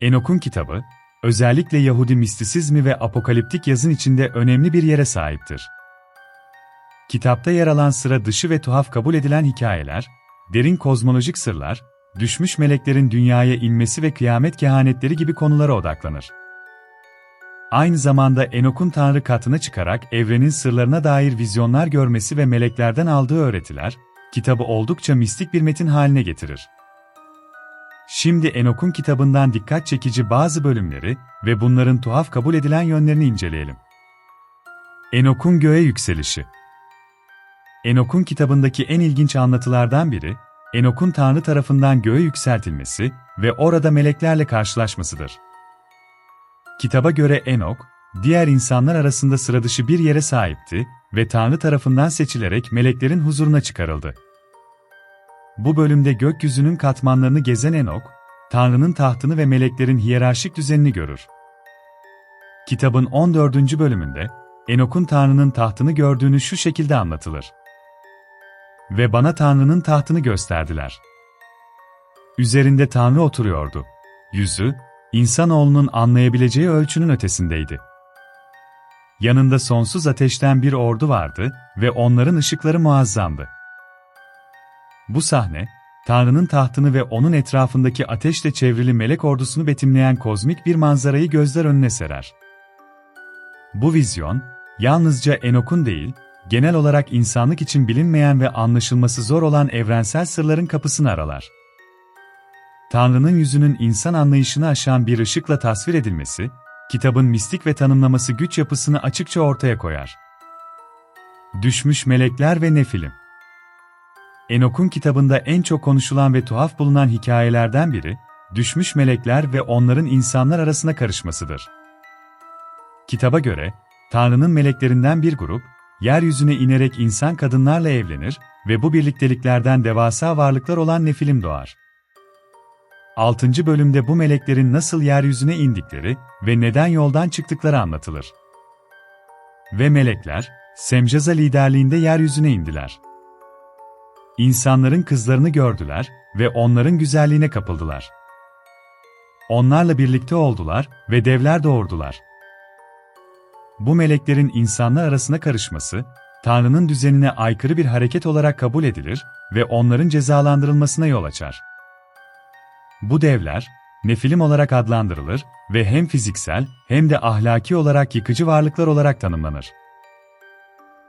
Enok'un kitabı, özellikle Yahudi mistisizmi ve apokaliptik yazın içinde önemli bir yere sahiptir. Kitapta yer alan sıra dışı ve tuhaf kabul edilen hikayeler, derin kozmolojik sırlar, düşmüş meleklerin dünyaya inmesi ve kıyamet kehanetleri gibi konulara odaklanır. Aynı zamanda Enok'un Tanrı katına çıkarak evrenin sırlarına dair vizyonlar görmesi ve meleklerden aldığı öğretiler, kitabı oldukça mistik bir metin haline getirir. Şimdi Enok'un kitabından dikkat çekici bazı bölümleri ve bunların tuhaf kabul edilen yönlerini inceleyelim. Enok'un göğe yükselişi Enok'un kitabındaki en ilginç anlatılardan biri, Enok'un Tanrı tarafından göğe yükseltilmesi ve orada meleklerle karşılaşmasıdır. Kitaba göre Enok, diğer insanlar arasında sıradışı bir yere sahipti ve Tanrı tarafından seçilerek meleklerin huzuruna çıkarıldı. Bu bölümde gökyüzünün katmanlarını gezen Enok, Tanrı'nın tahtını ve meleklerin hiyerarşik düzenini görür. Kitabın 14. bölümünde, Enok'un Tanrı'nın tahtını gördüğünü şu şekilde anlatılır. Ve bana Tanrı'nın tahtını gösterdiler. Üzerinde Tanrı oturuyordu. Yüzü, insanoğlunun anlayabileceği ölçünün ötesindeydi. Yanında sonsuz ateşten bir ordu vardı ve onların ışıkları muazzamdı. Bu sahne, Tanrı'nın tahtını ve onun etrafındaki ateşle çevrili melek ordusunu betimleyen kozmik bir manzarayı gözler önüne serer. Bu vizyon, yalnızca Enok'un değil, genel olarak insanlık için bilinmeyen ve anlaşılması zor olan evrensel sırların kapısını aralar. Tanrı'nın yüzünün insan anlayışını aşan bir ışıkla tasvir edilmesi, kitabın mistik ve tanımlaması güç yapısını açıkça ortaya koyar. Düşmüş melekler ve Nefilim Enok'un kitabında en çok konuşulan ve tuhaf bulunan hikayelerden biri, düşmüş melekler ve onların insanlar arasına karışmasıdır. Kitaba göre, Tanrı'nın meleklerinden bir grup, yeryüzüne inerek insan kadınlarla evlenir ve bu birlikteliklerden devasa varlıklar olan Nefilim doğar. 6. bölümde bu meleklerin nasıl yeryüzüne indikleri ve neden yoldan çıktıkları anlatılır. Ve melekler, Semcaza liderliğinde yeryüzüne indiler. İnsanların kızlarını gördüler ve onların güzelliğine kapıldılar. Onlarla birlikte oldular ve devler doğurdular. Bu meleklerin insanlar arasına karışması, Tanrı'nın düzenine aykırı bir hareket olarak kabul edilir ve onların cezalandırılmasına yol açar. Bu devler, nefilim olarak adlandırılır ve hem fiziksel hem de ahlaki olarak yıkıcı varlıklar olarak tanımlanır.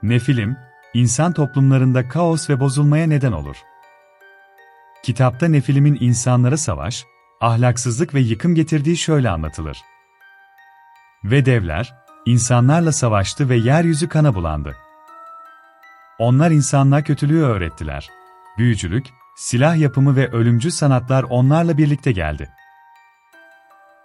Nefilim, insan toplumlarında kaos ve bozulmaya neden olur. Kitapta Nefilim'in insanlara savaş, ahlaksızlık ve yıkım getirdiği şöyle anlatılır. Ve devler, insanlarla savaştı ve yeryüzü kana bulandı. Onlar insanlığa kötülüğü öğrettiler. Büyücülük, silah yapımı ve ölümcül sanatlar onlarla birlikte geldi.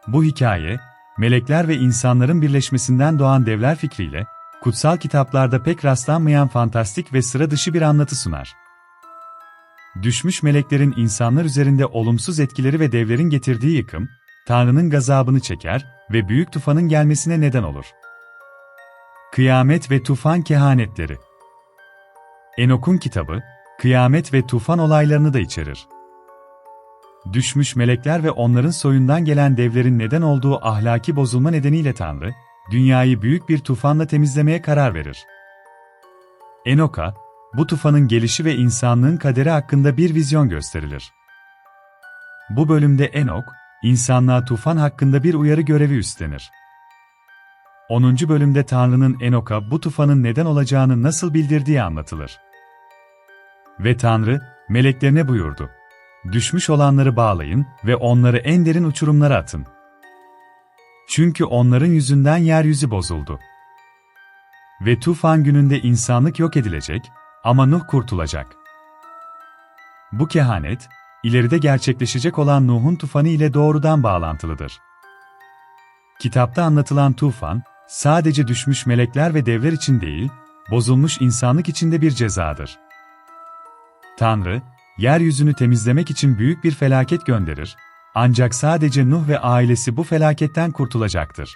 Bu hikaye, melekler ve insanların birleşmesinden doğan devler fikriyle, kutsal kitaplarda pek rastlanmayan fantastik ve sıra dışı bir anlatı sunar. Düşmüş meleklerin insanlar üzerinde olumsuz etkileri ve devlerin getirdiği yıkım, Tanrı'nın gazabını çeker ve büyük tufanın gelmesine neden olur. Kıyamet ve Tufan Kehanetleri Enok'un kitabı, kıyamet ve tufan olaylarını da içerir. Düşmüş melekler ve onların soyundan gelen devlerin neden olduğu ahlaki bozulma nedeniyle Tanrı, dünyayı büyük bir tufanla temizlemeye karar verir. Enok'a, bu tufanın gelişi ve insanlığın kaderi hakkında bir vizyon gösterilir. Bu bölümde Enok, insanlığa tufan hakkında bir uyarı görevi üstlenir. 10. bölümde Tanrı'nın Enok'a bu tufanın neden olacağını nasıl bildirdiği anlatılır. Ve Tanrı, meleklerine buyurdu. Düşmüş olanları bağlayın ve onları en derin uçurumlara atın. Çünkü onların yüzünden yeryüzü bozuldu. Ve tufan gününde insanlık yok edilecek ama Nuh kurtulacak. Bu kehanet, ileride gerçekleşecek olan Nuh'un tufanı ile doğrudan bağlantılıdır. Kitapta anlatılan tufan, sadece düşmüş melekler ve devler için değil, bozulmuş insanlık için de bir cezadır. Tanrı, yeryüzünü temizlemek için büyük bir felaket gönderir, ancak sadece Nuh ve ailesi bu felaketten kurtulacaktır.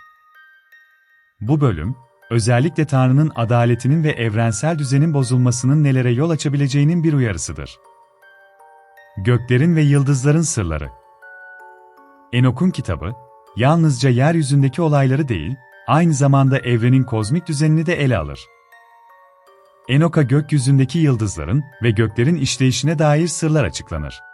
Bu bölüm, özellikle Tanrı'nın adaletinin ve evrensel düzenin bozulmasının nelere yol açabileceğinin bir uyarısıdır. Göklerin ve yıldızların sırları Enok'un kitabı, yalnızca yeryüzündeki olayları değil, aynı zamanda evrenin kozmik düzenini de ele alır. Enok'a gökyüzündeki yıldızların ve göklerin işleyişine dair sırlar açıklanır.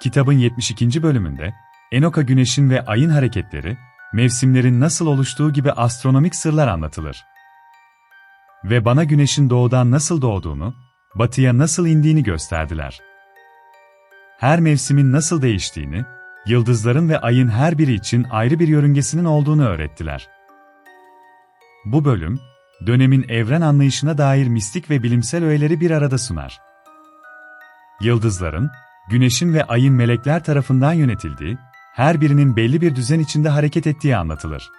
Kitabın 72. bölümünde, Enok'a güneşin ve ayın hareketleri, mevsimlerin nasıl oluştuğu gibi astronomik sırlar anlatılır. Ve bana güneşin doğudan nasıl doğduğunu, batıya nasıl indiğini gösterdiler. Her mevsimin nasıl değiştiğini, yıldızların ve ayın her biri için ayrı bir yörüngesinin olduğunu öğrettiler. Bu bölüm, dönemin evren anlayışına dair mistik ve bilimsel öğeleri bir arada sunar. Yıldızların, güneşin ve ayın melekler tarafından yönetildiği, her birinin belli bir düzen içinde hareket ettiği anlatılır.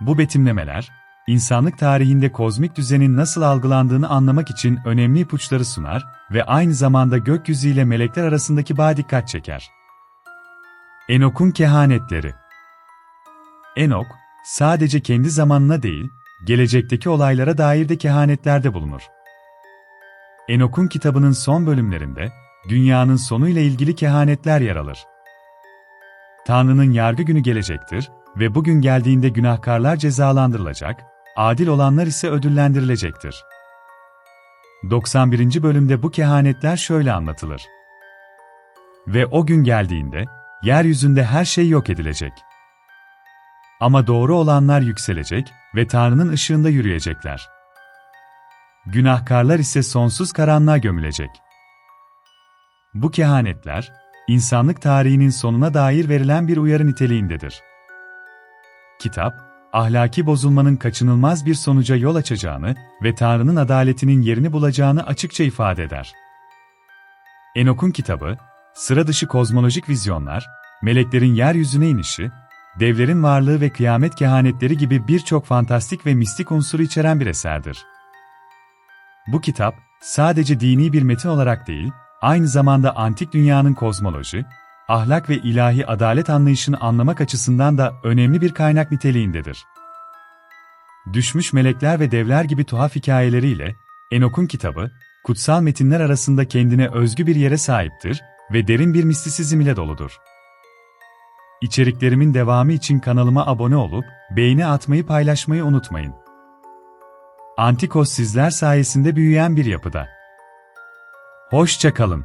Bu betimlemeler, insanlık tarihinde kozmik düzenin nasıl algılandığını anlamak için önemli ipuçları sunar ve aynı zamanda gökyüzüyle melekler arasındaki bağ dikkat çeker. Enok'un kehanetleri Enok, sadece kendi zamanına değil, gelecekteki olaylara dair de kehanetlerde bulunur. Enok'un kitabının son bölümlerinde, dünyanın sonuyla ilgili kehanetler yer alır. Tanrı'nın yargı günü gelecektir ve bugün geldiğinde günahkarlar cezalandırılacak, adil olanlar ise ödüllendirilecektir. 91. bölümde bu kehanetler şöyle anlatılır. Ve o gün geldiğinde, yeryüzünde her şey yok edilecek. Ama doğru olanlar yükselecek ve Tanrı'nın ışığında yürüyecekler. Günahkarlar ise sonsuz karanlığa gömülecek. Bu kehanetler, insanlık tarihinin sonuna dair verilen bir uyarı niteliğindedir. Kitap, ahlaki bozulmanın kaçınılmaz bir sonuca yol açacağını ve Tanrı'nın adaletinin yerini bulacağını açıkça ifade eder. Enok'un kitabı, sıra dışı kozmolojik vizyonlar, meleklerin yeryüzüne inişi, devlerin varlığı ve kıyamet kehanetleri gibi birçok fantastik ve mistik unsuru içeren bir eserdir. Bu kitap, sadece dini bir metin olarak değil, aynı zamanda antik dünyanın kozmoloji, ahlak ve ilahi adalet anlayışını anlamak açısından da önemli bir kaynak niteliğindedir. Düşmüş melekler ve devler gibi tuhaf hikayeleriyle, Enok'un kitabı, kutsal metinler arasında kendine özgü bir yere sahiptir ve derin bir mistisizm ile doludur. İçeriklerimin devamı için kanalıma abone olup, beğeni atmayı paylaşmayı unutmayın. Antikos sizler sayesinde büyüyen bir yapıda. Hoşça kalın.